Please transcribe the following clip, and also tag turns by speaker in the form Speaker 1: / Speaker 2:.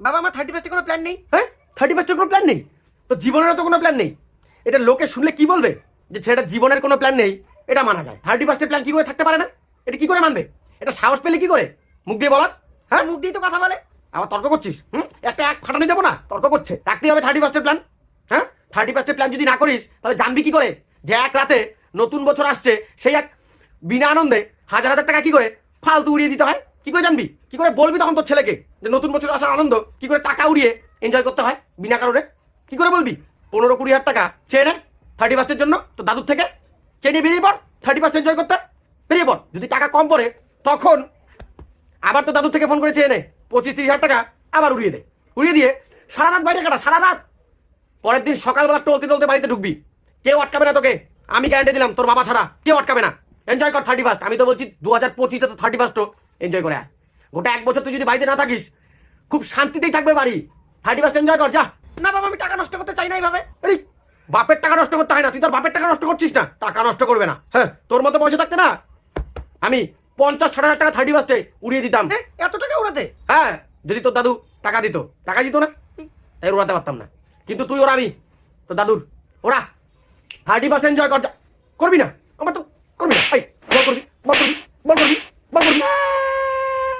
Speaker 1: বাবা আমার থার্টি ফার্স্টে কোনো প্ল্যান নেই।
Speaker 2: হ্যাঁ? থার্টি ফার্স্টের কোনো প্ল্যান নেই? তো জীবনেরও তো কোনো প্ল্যান নেই। এটা লোকে শুনলে কি বলবে? যে ছেলেটা জীবনের কোনো প্ল্যান নেই এটা মানা যায়। থার্টি ফার্স্টের প্ল্যান কি করে থাকতে পারে না? এটা কি করে মানবে? এটা সাহস পেলে কি করে? মুখ দিয়ে বলার? হ্যাঁ?
Speaker 1: মুখ দিয়ে তো কথা বলে।
Speaker 2: আবার তর্ক করছিস? হুম? একটা এক ফাটানি দেবো না? তর্ক করছে। রাখতেই হবে থার্টি ফার্স্টের প্ল্যান হ্যাঁ? থার্টি ফার্স্টের প্ল্যান যদি না করিস তাহলে জানবি কি করে? যে এক রাতে নতুন বছর আসছে সেই এক বিনা আনন্দে হাজার হাজার টাকা কি করে? ফালতু উড়িয়ে দিতে হয়। কি করে জানবি? কি করে বলবি তখন তোর ছেলেকে? যে নতুন বছর আসার আনন্দ, কি করে টাকা উড়িয়ে এনজয় করতে হয় বিনা কারণে? কি করে বলবি? পনেরো কুড়ি হাজার টাকা চেয়ে নে থার্টি ফার্স্টের জন্য তো দাদুর থেকে। চেয়ে নিয়ে বেরিয়ে পড়? থার্টি ফার্স্ট এনজয় করতে। বেরিয়ে পড়। যদি টাকা কম পড়ে, তখন আবার তো দাদুর থেকে ফোন করে চেয়ে নে। পঁচিশ তিরিশ হাজার টাকা আবার উড়িয়ে দে। উড়িয়ে দিয়ে সারা রাত বাইরে কাটা, সারা রাত। পরের দিন সকালবেলা টলতে টলতে বাড়িতে ঢুকবি। কেউ আটকাবে না তোকে। আমি গ্যারান্টি দিলাম, তোর বাবা ছাড়া কেউ আটকাবে না। এনজয় কর থার্টি ফার্স্ট আমি তো বলছি দু হাজার পঁচিশে তো থার্টি ফার্স্টও এনজয় করে গোটা এক বছর তুই যদি বাড়িতে না থাকিস খুব শান্তিতেই থাকবে বাড়ি। থার্টি ফার্স্ট এনজয় কর যা।
Speaker 1: না বাবা আমি টাকা নষ্ট করতে চাই না এইভাবে।
Speaker 2: আরে বাপের টাকা নষ্ট করতে হয় না। তুই তোর বাপের টাকা নষ্ট করছিস না। টাকা নষ্ট করবে না। হ্যাঁ তোর মতো বসে থাকতে না? আমি পঞ্চাশ ষাট হাজার টাকা থার্টি ফার্স্টে উড়িয়ে দিতাম।
Speaker 1: এ, এত টাকা উড়াতে?
Speaker 2: হ্যাঁ যদি তোর দাদু টাকা দিত। টাকা দিত না? তাই উড়াতে পারতাম না। কিন্তু তুই ওরা আমি তোর দাদুর। ওরা থার্টি পার্সেন্ট এনজয় কর যা। করবি না?